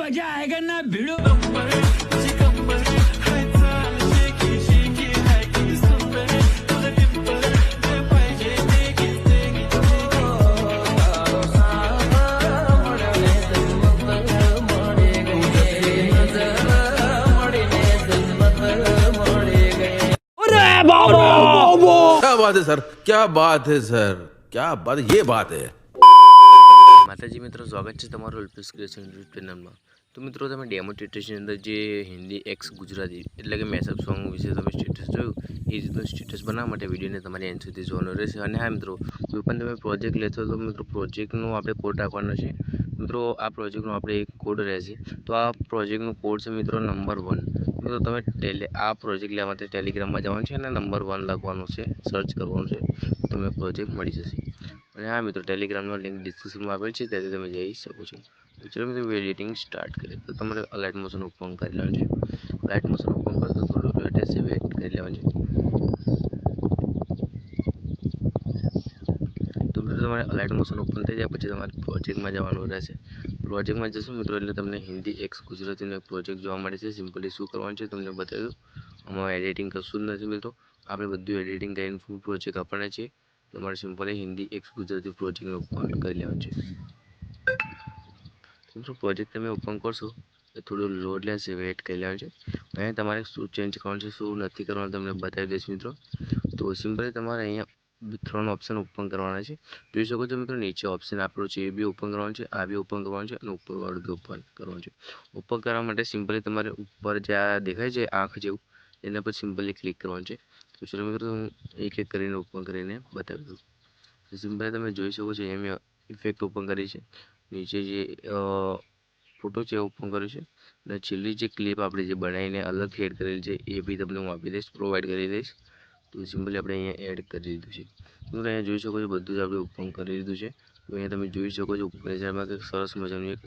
मज़ा आएगा ना भिड़ो। क्या बात है, सर? क्या बात है, सर? क्या बात ये बात है। માતાજી મિત્રો, સ્વાગત છે તમારું અલ્પેશ ક્રિએશન યુટ્યુબ ચેનલમાં તો મિત્રો, તમે ડેમો સ્ટેટસની અંદર જે હિન્દી એક્સ ગુજરાતી એટલે કે મેસઅપ સોંગ વિશે તમે સ્ટેટસ જોયું, એ રીતનું સ્ટેટસ બનાવવા માટે વિડીયોને તમારે એન સુધી જોવાનો રહેશે. અને હા મિત્રો કોઈ પણ તમે પ્રોજેક્ટ લેશો તો મિત્રો પ્રોજેક્ટનું આપણે કોડ રાખવાનો છે. મિત્રો, આ પ્રોજેક્ટનો આપણે એક કોડ રહેશે. તો આ પ્રોજેક્ટનું કોડ છે મિત્રો નંબર વન. મિત્રો, તમે ટેલે આ પ્રોજેક્ટ લેવા માટે ટેલિગ્રામમાં જવાનું છે અને નંબર વન લખવાનું છે સર્ચ કરવાનું છે. તમને પ્રોજેક્ટ મળી જશે. અને હા મિત્રો ટેલિગ્રામનો લિંક ડિસ્ક્રિપ્શનમાં આપેલ છે, ત્યાંથી તમે જઈ શકો છો. ચલો મિત્રો એડિટિંગ સ્ટાર્ટ કરીએ. તો તમારે લાઇટ મોશન ઓપન કરી લેવાનું છે. લાઇટ મોશન ઓપન કરતો થોડું લેટેસ્ટ વેટ કરી લેવાનું. છે તો મિત્રો, તમારે લાઇટ મોશન ઓપન થઈ જાય, પછી તમારે પ્રોજેક્ટમાં જવાનું રહેશે. પ્રોજેક્ટમાં જશો મિત્રો, એટલે તમને હિન્દી એક્સ ગુજરાતીનો એક પ્રોજેક્ટ જોવા મળે છે. સિમ્પલી શું કરવાનું છે, તમને બતાવ્યું અમારે એડિટિંગ કશું જ નથી મિત્રો. આપણે બધું એડિટિંગ કરીને ફૂલ પ્રોજેક્ટ આપણને છીએ તમારે સિમ્પલી હિન્દી એક ગુજરાતી પ્રોજેક્ટને ઓપન કરી લેવાનું છે. મિત્રો પ્રોજેક્ટ તમે ઓપન કરશો તો થોડું લોડ લેશે વેટ કરી લેવાનું છે. અહીંયા તમારે શું ચેન્જ કરવાનું છે, શું નથી કરવાનું તમને બતાવી દઈશ મિત્રો. તો સિમ્પલી તમારે અહીંયા ત્રણ ઓપ્શન ઓપન કરવાના છે. જોઈ શકો છો મિત્રો નીચે ઓપ્શન આપેલો છે, એ બી ઓપન કરવાનું છે, આ બી ઓપન કરવાનું છે અને ઉપરવાળું બી ઓપન કરવાનું છે. ઓપન કરવા માટે સિમ્પલી તમારે ઉપર જે આ દેખાય છે, આંખ જેવું, એના પર સિમ્પલી ક્લિક કરવાનું છે. તો મિત્રો એક એક કરીને ઓપન કરીને બતાવી દઉં તો સિમ્પલી તમે જોઈ શકો છો, એમ ઇફેક્ટ ઓપન કરી છે. નીચે જે ફોટો છે ઓપન કર્યો છે. અને છેલ્લી જે ક્લિપ આપણે જે બનાવીને અલગ એડ કરેલી છે, એ બી તમને હું આપી દઈશ પ્રોવાઈડ કરી દઈશ. તો સિમ્પલી આપણે અહીંયા એડ કરી દીધું છે. મિત્રો અહીંયા જોઈ શકો છો, બધું જ આપણે ઓપન કરી દીધું છે. તો અહીંયા તમે જોઈ શકો છો ઉપર સરસ મજાનું એક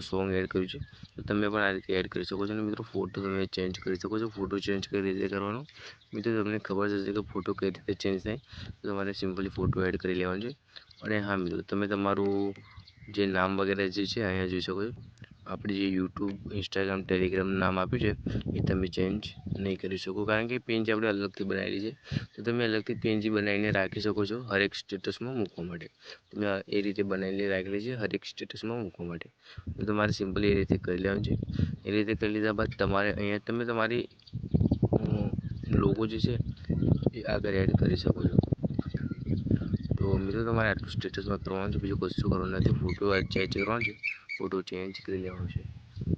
સોંગ એડ કર્યું છે. તો તમે પણ આ રીતે એડ કરી શકો છો અને મિત્રો ફોટો તમે ચેન્જ કરી શકો છો. ફોટો ચેન્જ કઈ રીતે કરવાનો? મિત્રો તમને ખબર જ હશે કે ફોટો કઈ રીતે ચેન્જ થાય. તો તમારે સિમ્પલી ફોટો એડ કરી લેવાનો છે. અને હા મિત્રો, તમે તમારું જે નામ વગેરે જે છે, અહીંયા જોઈ શકો છો. આપણે જે યુટ્યુબ ઇન્સ્ટાગ્રામ ટેલિગ્રામ નામ આપ્યું છે, એ તમે ચેન્જ નહીં કરી શકો. કારણ કે પેજ આપણે અલગથી બનાવેલી છે, તો તમે અલગથી પેજ બનાવીને રાખી શકો છો હરેક સ્ટેટસમાં મૂકવા માટે. તમે એ રીતે બનાવીને રાખેલી છે હરેક સ્ટેટસમાં મૂકવા માટે. તો તમારે સિમ્પલી એ રીતે કરી લેવાનું છે. એ રીતે કરી લીધા બાદ તમારે અહીંયા તમે તમારી લોગો જે છે, એ આગળ એડ કરી શકો છો. તો મિત્રો તમારે આટલું સ્ટેટસમાં કરવાનું છે, બીજું કશું કરવાનું નથી. ફોટો ચેન્જ કરવાનો છે ફોટો ચેન્જ કરી લેવાનો છે.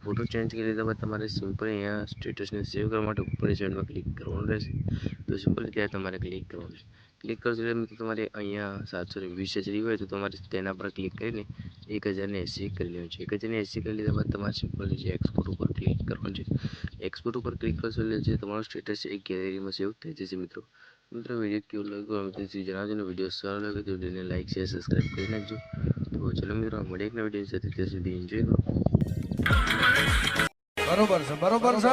ફોટો ચેન્જ કરી લીધા બાદ તમારે સિમ્પલ અહીંયા સ્ટેટસને સેવ કરવા માટે ઉપરની સાઈડમાં ક્લિક કરવાનું રહેશે. તો સિમ્પલ ત્યાં તમારે ક્લિક કરવાનું છે. ક્લિક કરશો એટલે મિત્રો તમારે અહીંયા સાતસો ને વીસ હજાર હોય તો તમારે તેના પર ક્લિક કરીને એક હજારને એસી કરી લેવાનું છે. એક હજારને એસી કરી લીધા બાદ તમારે સિમ્પલ જે એક્સપોર્ટ ઉપર ક્લિક કરવાનું છે. એક્સપોર્ટ ઉપર ક્લિક કરશો એટલે જે તમારો સ્ટેટસ છે એ ગેલેરીમાં સેવ થઈ જશે મિત્રો. મિત્રો વીડિયો કેવું લાગ્યો તેથી જણાવજો ને વીડિયો સારો લાગે તો વિડીયોને લાઈક શેર સબસ્ક્રાઈબ કરી નાખજો તો ચલો મિત્રો મળીએ એક નવા વીડિયો સાથે ત્યાં સુધી એન્જોય કરો બરોબર છે બરોબર છે